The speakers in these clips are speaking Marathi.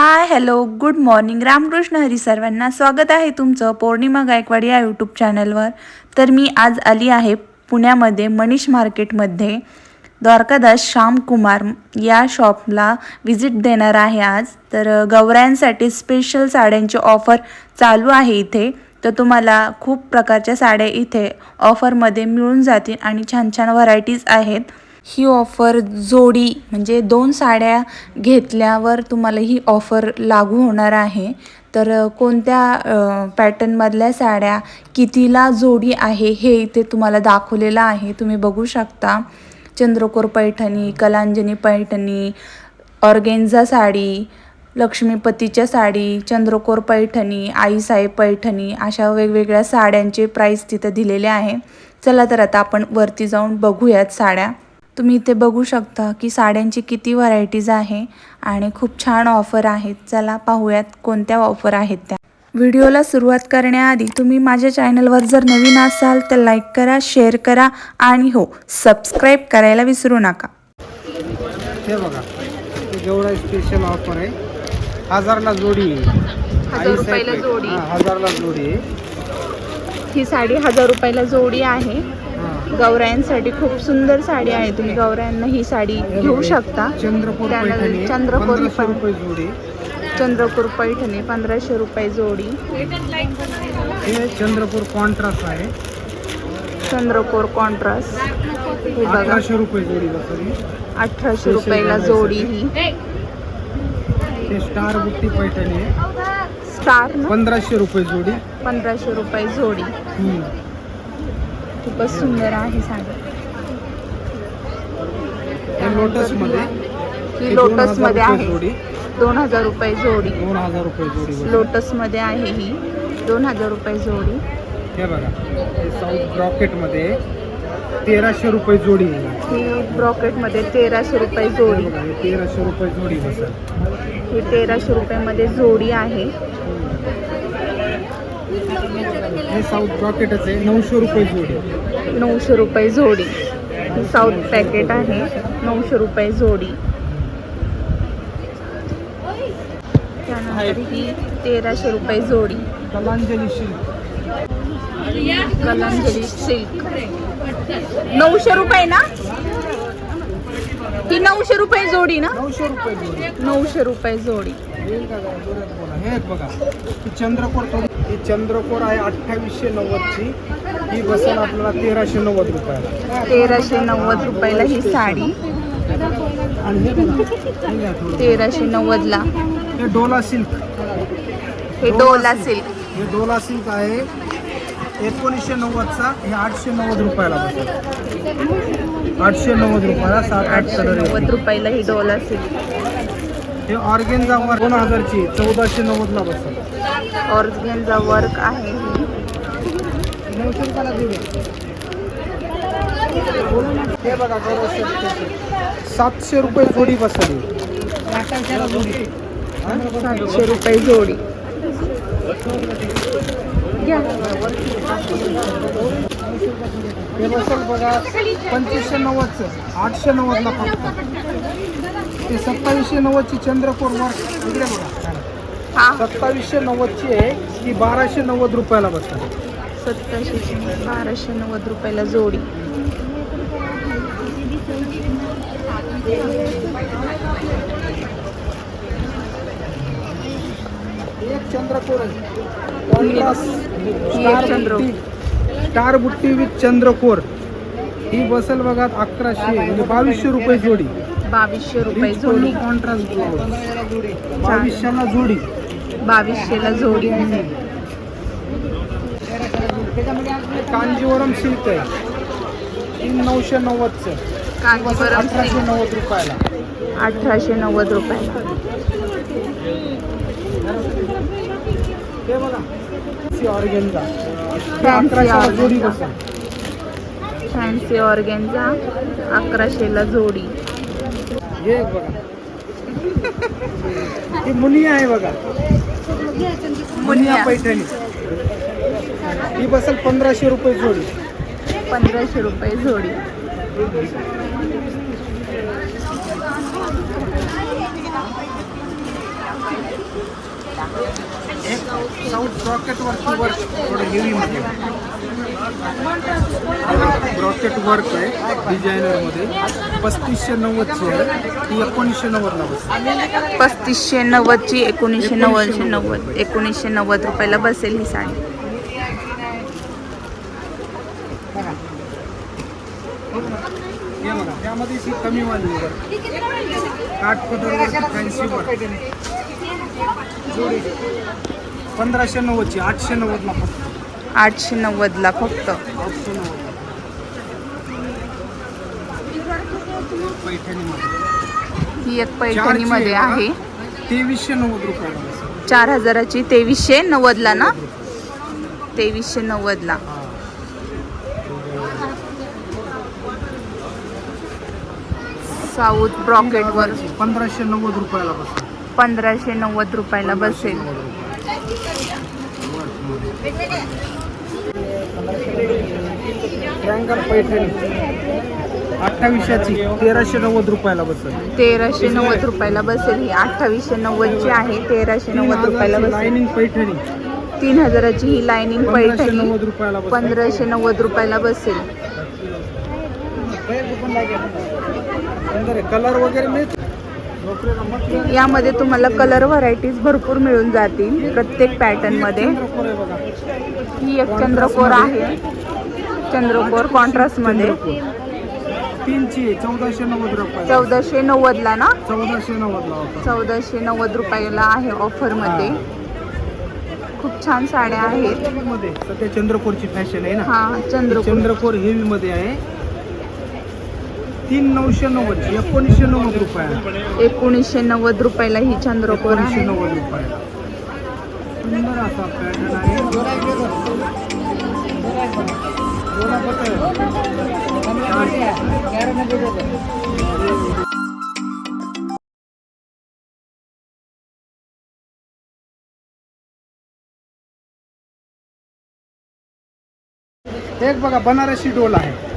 Hi hello good morning. Ramkrishna Hari सर्वांना स्वागत आहे तुमचं पौर्णिमा गायकवाड या यूट्यूब चॅनलवर. तर मी आज आली आहे पुण्यामध्ये मनीष मार्केटमध्ये. द्वारकादास श्यामकुमार या शॉपला व्हिजिट देणार आहे आज. तर गौऱ्यांसाठी स्पेशल साड्यांची ऑफर चालू आहे इथे. तर तुम्हाला खूप प्रकारच्या साड्या इथे ऑफरमध्ये मिळून जातील आणि छान छान व्हरायटीज आहेत. ही ऑफर जोडी म्हणजे दोन साड्या घेतल्यावर तुम्हाला ही ऑफर लागू होणार आहे. तर कोणत्या पॅटर्नमधल्या साड्या कितीला जोडी आहे हे इथे तुम्हाला दाखवलेलं आहे. तुम्ही बघू शकता. चंद्रकोर पैठणी कलांजनी पैठणी ऑर्गेन्झा साडी लक्ष्मीपतीच्या साडी चंद्रकोर पैठणी आईसाई पैठणी अशा वेगवेगळ्या साड्यांचे प्राईस तिथं दिलेले आहे. चला तर आता आपण वरती जाऊन बघूयात साड्या. तुम्ही इथे बघू शकता की साड्यांची किती व्हरायटीज आहे आणि खूप छान ऑफर आहेत चला पाहूयात कोणत्या ऑफर आहेत त्या व्हिडिओला सुरुवात करण्याआधी तुम्ही माझ्या चॅनलवर जर नवीन असाल तर लाईक करा शेअर करा आणि हो सबस्क्राईब करायला विसरू नका हे बघा जेवढा स्पेशल ऑफर आहे हजारला जोडी आहे. हजार रुपयाला जोडी. हा, हजारला जोडी आहे ही साडी हजार रुपयाला जोडी आहे हा. गौरायांसाठी खूप सुंदर साडी आहे. तुम्ही गौरायांना ही साडी घेऊ शकता. चंद्रपूर त्यानंतर. चंद्रपूर चंद्रपूर पैठणी पंधराशे रुपये जोडी. चंद्रपूर कॉन्ट्रास्ट आहे. चंद्रकोर कॉन्ट्रास्ट हे बघा. अठराशे रुपयाला जोडी ही. स्टार बुट्टी पैठणी स्टार पंधराशे रुपये जोडी. पंधराशे रुपये जोडी. खूपच सुंदर आहे साडी. हे लोटसमध्ये ही लोटसमध्ये आहे. दोन हजार रुपये जोडी. दोन हजार रुपये जोडी बसवली. लोटसमध्ये आहे ही. दोन हजार रुपये जोडी. हे बघा. साऊथ ब्रॉकेटमध्ये तेराशे रुपये जोडी ही ब्रॉकेटमध्ये तेराशे रुपये जोडी. तेराशे रुपये जोडी बसेल ही तेराशे रुपयामध्ये जोडी आहे. हे साऊथ ब्रॉकेटच आहे. नऊशे रुपये जोडी. नऊशे रुपये जोडी. ही साऊथ पॅकेट आहे. नऊशे रुपये जोडी. त्यानंतर ही तेराशे रुपये जोडी. कलांजली शिल्क. कलांजली सिल्क. नऊशे रुपये ना? ही नऊशे रुपये जोडी ना? नऊशे रुपये जोडी. नऊशे रुपये जोडी. येईल का जरा जोरात बोला. हे बघा. ही चंद्रकोर थोडी- ही चंद्रकोर आहे अठ्ठावीसशे नव्वदची. ही बसेल आपल्याला तेराशे नव्वद रुपयाला. तेराशे नव्वद रुपयाला ही साडी. आणि हे बघा. हे घ्या थोडं. तेराशे नव्वदला. हे डोला सिल्क. हे डोला सिल्क. हे डोला सिल्क आहे. एकोणीसशे नव्वदचा हे आठशे नव्वद रुपयाला बसेल. आठशे नव्वद रुपयाला सात आठ कलर नव्वद. रुपयाला ही डोला सिल्क हे ऑर्गेन्झा वर दोन हजारची चौदाशे नव्वदला बसेल. ऑर्गेनचा वर्क आहे ही. नऊशे रुपयाला हे बघा. सातशे रुपये जोडी बसली. सातशे रुपये जोडी. घ्या. हे बसेल बघा पंचवीसशे नव्वदचं आठशे नव्वदला फक्त. ते सत्तावीसशे नव्वदची चंद्रकोर वर इकडे बघा. हा. सत्तावीसशे नव्वदची आहे ती बाराशे नव्वद रुपयाला बसते. सत्ताशे बाराशे नव्वद रुपयाला जोडी. एक चंद्रकोर स्टार. बुट्टी. विथ चंद्रकोर. ही बसेल बघा अकराशे म्हणजे बावीसशे रुपये जोडी. बावीसशे रुपये जोडी. कॉन्ट्रास्ट बावीसशेला जोडी. बावीसशेला जोडी. कांजीवरम सिल्क आहे. तीन नऊशे नव्वदचं. कांजीवरम अठराशे नव्वद रुपयाला. अठराशे नव्वद रुपयाला. हे बघा. Fancy अकराशेला. जोडी बसेल फॅन्सी ऑर्गेनचा अकराशेला जोडी. हे बघा. ही मुनिया आहे बघा. मुनिया मुनिया. पैठणी. ही बसेल पंधराशे रुपये जोडी. पंधराशे रुपये जोडी. एक साऊथ रॉकेट वरची वर्क थोडं हेवीमध्ये रॉकेट वर्क आहे डिझायनरमध्ये पस्तीसशे नव्वदची आहे ती एकोणीसशे नव्वदला बसते पस्तीसशे नव्वदची एकोणीसशे नव्वदशे नव्वद. एकोणीसशे नव्वद रुपयाला बसेल ही साडी. हे त्यामध्ये ती कमी वाली वर्क काठपदर फॅन्सी वर्क पंधराशे नव्वदची आठशे नव्वदला फक्त. आठशे नव्वदला फक्त. आठशे नव्वद पैठणीमध्ये ही एक पैठणीमध्ये आहे. तेवीसशे नव्वद रुपयाला बसेल. चार हजाराची तेवीसशे नव्वदला ना? तेवीसशे नव्वदला. साऊथ ब्रॉकेटवर. पंधराशे नव्वद रुपयाला बसेल पंधराशे नव्वद रुपयाला बसेल. पैठणी अठ्ठावीसशेची तेराशे नव्वद रुपयाला बसेल. तेराशे नव्वद रुपयाला बसेल. ही अठ्ठावीसशे नव्वदची आहे तेराशे नव्वद रुपयाला बसेल. लाईनिंग पैठणी. तीन हजाराची ही लाइनिंग पंधराशे पैठणी नव्वद रुपयाला बसेल. पंधराशे नव्वद रुपयाला बसेल. कलर वगैरे मिळते यामध्ये तुम्हाला कलर व्हरायटीज भरपूर मिळून जातील प्रत्येक पॅटर्नमध्ये. चंद्रकोर आहे बघा ही एक चंद्रकोर आहे. चंद्रकोर कॉन्ट्रास्टमध्ये. तीनची आहे चौदाशे नव्वद रुपये चौदाशे नव्वदला ना? चौदाशे नव्वदला होता चौदाशे नव्वद रुपयाला आहे ऑफरमध्ये. खूप छान साड्या आहेत. मध्ये. सध्या चंद्रकोरची फॅशन आहे ना. हा चंद्रकोर. चंद्रकोर हेवी मध्ये आहे. तीन नऊशे नव्वदची एकोणीसशे नव्वद रुपयाला एकोणीसशे नव्वद रुपयाला ही चंद्रकोर एकोणीसशे नव्वद रुपयाला सुंदर असा पॅटर्न आहे. एक बघा बनारसी डोल आहे.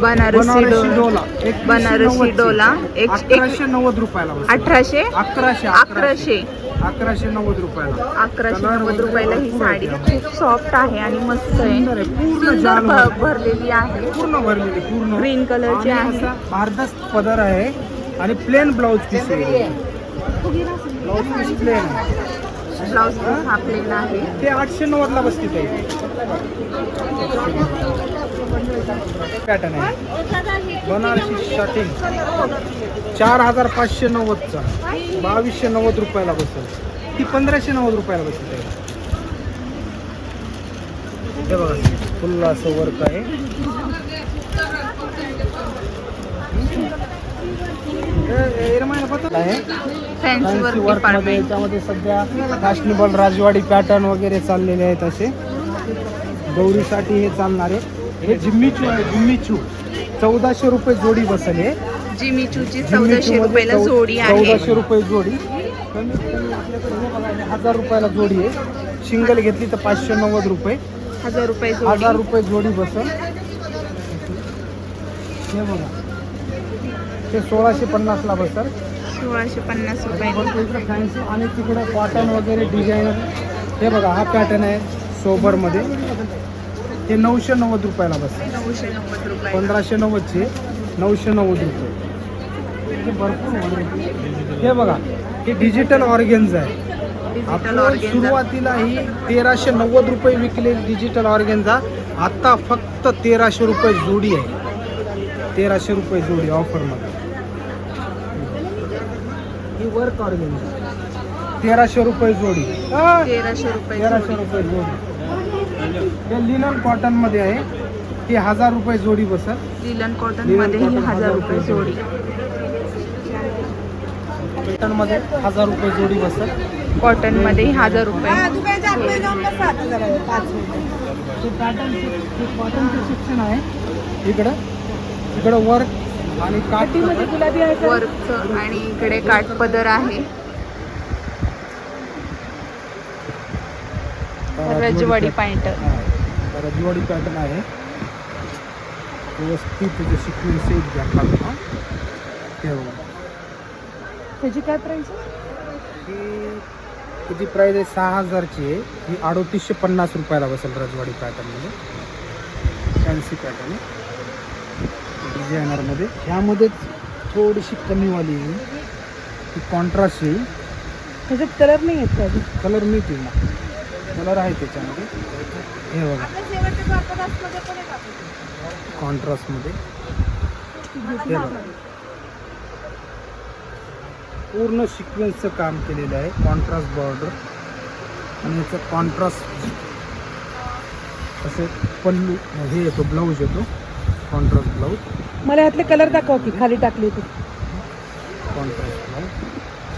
बनारसी डोला. बनारसी. डोला. एक- अकराशे नव्वद रुपयाला. अठराशे? अकराशे अकराशे. अकराशे. नव्वद रुपयाला. अकराशे नव्वद रुपयाला ही साडी. खूप सॉफ्ट आहे आणि मस्त आहे. सुंदर भ-. भरलेली आहे. पूर्ण भरलेली पूर्ण. ग्रीन कलरची आणि आहे. असा पदर आहे आणि प्लेन ब्लाऊज पीस आहे. ब्लाऊज पीस प्लेन आहे. ब्लाऊज पीस हा? प्लेन आहे. ते आठशे नव्वदला बसते ते. पॅटर्न आहे. बनारसी शर्टिंग चार हजार पाचशे नव्वदचा बावीसशे नव्वद रुपयाला बसेल. ती पंधराशे नव्वद रुपयाला बसते हे बघा फुल असं वर्क आहे. आहे. याच्यामध्ये सध्या फॅशनेबल राजवाडी पॅटर्न वगैरे चाललेले आहेत असे. गौरीसाठी हे चालणार आहे. हे जिम्मीचू आहे जिम्मीचू. चौदाशे रुपये जोडी बसेल हे. जिमीचूची चौदाशे रुपयाला जोडी आहे. चौदाशे रुपये जोडी. कमीत कमी आपल्याकडे हे बघा, हे हजार रुपयाला जोडी आहे. सिंगल घेतली तर पाचशे नव्वद रुपये. हजार रुपये हजार जोडी रुपये जोडी बसेल. हे बघा. ते सोळाशे पन्नासला बसेल. सोळाशे पन्नास रुपये. भरपूर इकडे फॅन्सी आणि तिकडे कॉटन वगैरे डिझायनर हे बघा हा पॅटर्न आहे सोबरमध्ये. ते नऊशे नव्वद रुपयाला बसेल नऊशे नव्वद रुपये पंधराशे नव्वदचे नऊशे नव्वद रुपये. हे भरपूर. हे बघा हे डिजिटल ऑर्गेन्स आहे. डिजिटल आपण ऑर्गेन्झा सुरुवातीला ही तेराशे नव्वद रुपये विकले डिजिटल ऑर्गेन्झा आता फक्त तेराशे रुपये जोडी आहे. तेराशे रुपये जोडी ऑफरमध्ये ही वर्क ऑर्गेन्झा तेराशे रुपये जोडी. आ! तेराशे रुपये तेराशे जोडी. रुपये जोडी. हे लिनन कॉटनमध्ये आहे. ती हजार रुपये जोडी बसत. लिलन कॉटनमध्ये ही हजार रुपये जोडी. कॉटनमध्ये हजार रुपये जोडी बसत. कॉटनमध्ये ही हजार रुपये. ते पॅटर्न कॉटनचं सेक्शन आहे. इकडं. इकडं वर्क आणि काठी वर्कचं आणि इकडे काठपदर आहे. रजवाडी पॅन्ट रजवाडी पॅटर्न आहे. व्यवस्थित त्याचे सिक्वेन्स एक घ्या खालून, हा. ते. त्याची काय प्राइस हे त्याची प्राईस आहे सहा हजारची आहे. ही अडोतीसशे पन्नास रुपयाला बसेल रजवाडी पॅटर्नमध्ये फॅन्सी पॅटर्न आहे. डिझायनरमध्ये. ह्यामध्येच थोडीशी कमीवाली येईल. ही कॉन्ट्रास्ट येईल. ह्याच्यात कलर नाही येत का कलर मिळतील ना. कलर आहे त्याच्यामध्ये. हे बघा. कॉन्ट्रास्टमध्ये. हे बघा. पूर्ण सिक्वेन्सचं काम केलेलं आहे कॉन्ट्रास्ट बॉर्डर. आणि याचं कॉन्ट्रास्ट असे पल्लू हे येतो ब्लाऊज येतो. Contrast blouse. मला यातले कलर दाखव की खाली टाकली तू. Contrast blouse.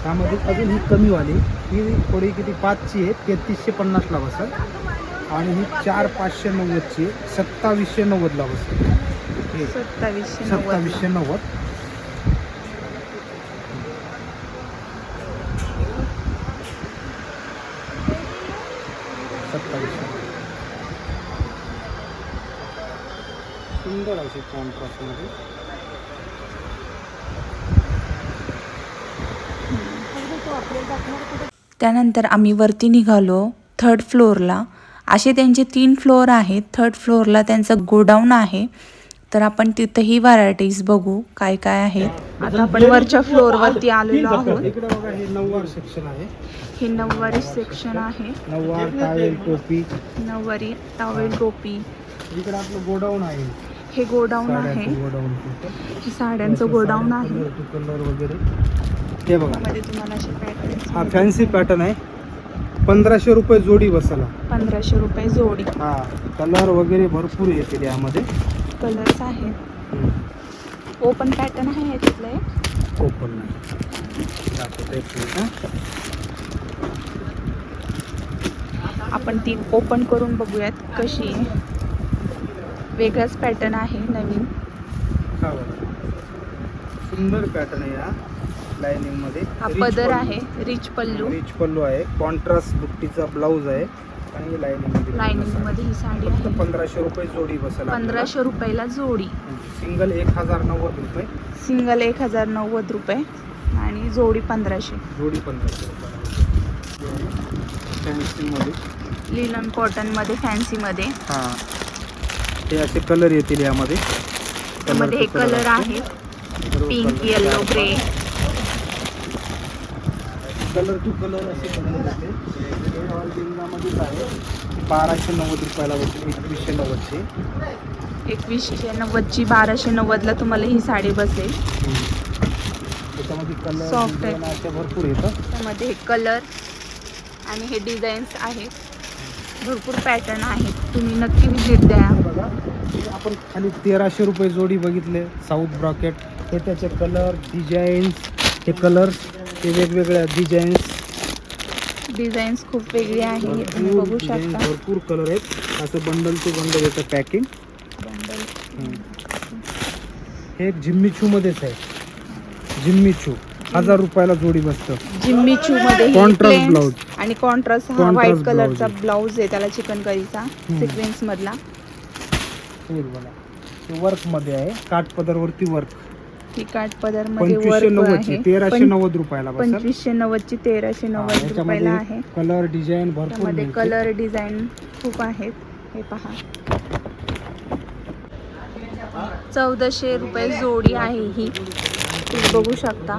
त्यामध्ये अजून ही कमीवाली. ही थोडी किती पाचची आहे तेहतीसशे पन्नासला बसेल आणि ही चार पाचशे नव्वदची सत्तावीसशे नव्वदला बसेल हे सत्तावीसशे सत्तावीसशे नव्वद. सत्तावीसशे सुंदर अशी कॉन्ट्रास्टमध्ये त्यानंतर आम्ही वरती निघालो थर्ड फ्लोअरला असे त्यांचे तीन फ्लोअर आहेत. थर्ड फ्लोअरला त्यांचं गोडाऊन आहे. तर आपण तिथंही व्हरायटीज बघू काय काय आहेत. आता आपण वरच्या फ्लोअरवरती आलेलो आहोत. इकडे बघा हे नऊवार सेक्शन आहे. हे नऊवारी सेक्शन आहे. नऊवार टावेल टोपी. नऊवारी टॉवेल टोपी. इकडे आपलं गोडाऊन आहे. हे गोडाऊन आहे. साड्यांचं गोडाऊन हे साड्यांचं गोडाऊन आहे. कलर वगैरे. हे बघा. मध्ये तुम्हाला असे पॅटर्न हा फॅन्सी पॅटर्न आहे. पंधराशे रुपये जोडी बसाला. पंधराशे रुपये जोडी. हा कलर वगैरे भरपूर येतील यामध्ये. कलर्स आहेत. ओपन पॅटर्न आहे याच्यातलं. एक. ओपन नाही. दाखवतो एक मिनिट, हा. आपण ती ओपन करून बघूयात कशी आहे. वेगळाच पॅटर्न आहे नवीन. हा बघा. सुंदर पॅटर्न आहे हा. लाइनिंगमध्ये हा पदर. आहे रिच पल्लू. रिच पल्लू आहे. कॉन्ट्रास्ट बुट्टीचा ब्लाऊज आहे. आणि लाइनिंगमध्ये लाइनिंगमध्ये ही साडी फक्त आहे. पंधराशे रुपये जोडी बसेल पंधराशे रुपयाला जोडी. सिंगल एक हजार नव्वद रुपये. सिंगल एक हजार नव्वद रुपये. आणि जोडी पंधराशे. जोडी पंधराशे रुपये. फॅन्सीमध्ये लिलन कॉटनमध्ये फॅन्सी मध्ये. हा. हे असे कलर येतील यामध्ये. त्यामध्ये हे कलर आहे. Pink yellow grey colour two colour असे कलर येते हे ऑर्गेन्झामध्येच आहे. बाराशे नव्वद रुपयाला बसेल एकवीसशे नव्वदचे. एकवीसशे नव्वदची बाराशे नव्वदला तुम्हाला ही साडी बसेल. त्याच्यामध्ये कलर Soft आहे. भरपूर येतात त्यामध्ये हे कलर आणि हे डिझाईन्स आहेत. भरपूर पॅटर्न आहेत. तुम्ही नक्की विजिट द्या. बघा आपण खाली तेराशे रुपये जोडी बघितले साऊथ ब्रॉकेट. हे त्याचे कलर डिझाईन्स हे कलर हे वेगवेगळ्या डिझाईन्स डिझाईन्स खूप वेगळी आहे तुम्ही भरपूर बघू डिझाईन शकता. भरपूर कलर आहेत. असं बंडल टू बंडल येतं पॅकिंग हे. एक जिम्मीचू मध्येच आहे. जिम्मीचू. हजार रुपयाला जोडी बसतं. जिम्मी चू मध्ये Contrast blouse. आणि कॉन्ट्रास्ट हा Contrast व्हाईट कलरचा ब्लाऊज आहे. त्याला चिकन करीचा सिक्वेन्स मधला. हे बघा. वर्कमध्ये आहे. काठपदरवरती वर्क ही काठ पदरमध्ये पंचवीसशे वर्क नव्वदची आहे तेराशे नव्वद रुपयाला बसेल पंचवीसशे नव्वदची तेराशे हा, नव्वद रुपयाला आहे. कलर डिझाईन भरपूर त्यामध्ये मिळते. कलर डिझाईन खूप आहेत. हे पहा. चौदाशे रुपये जोडी आहे ही. तुम्ही बघू शकता.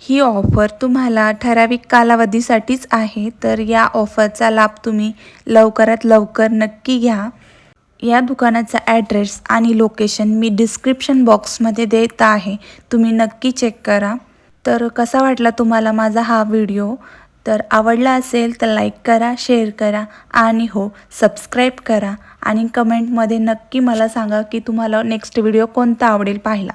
ही ऑफर तुम्हाला ठराविक कालावधीसाठीच आहे. तर या ऑफरचा लाभ तुम्ही लवकरात लवकर नक्की घ्या. या दुकानाचा ॲड्रेस आणि लोकेशन मी डिस्क्रिप्शन बॉक्समध्ये देत आहे. तुम्ही नक्की चेक करा. तर कसा वाटला तुम्हाला माझा हा व्हिडिओ तर आवडला असेल तर लाईक करा शेअर करा आणि हो सबस्क्राईब करा. आणि कमेंटमध्ये नक्की मला सांगा की तुम्हाला नेक्स्ट व्हिडिओ कोणता आवडेल पाहिला.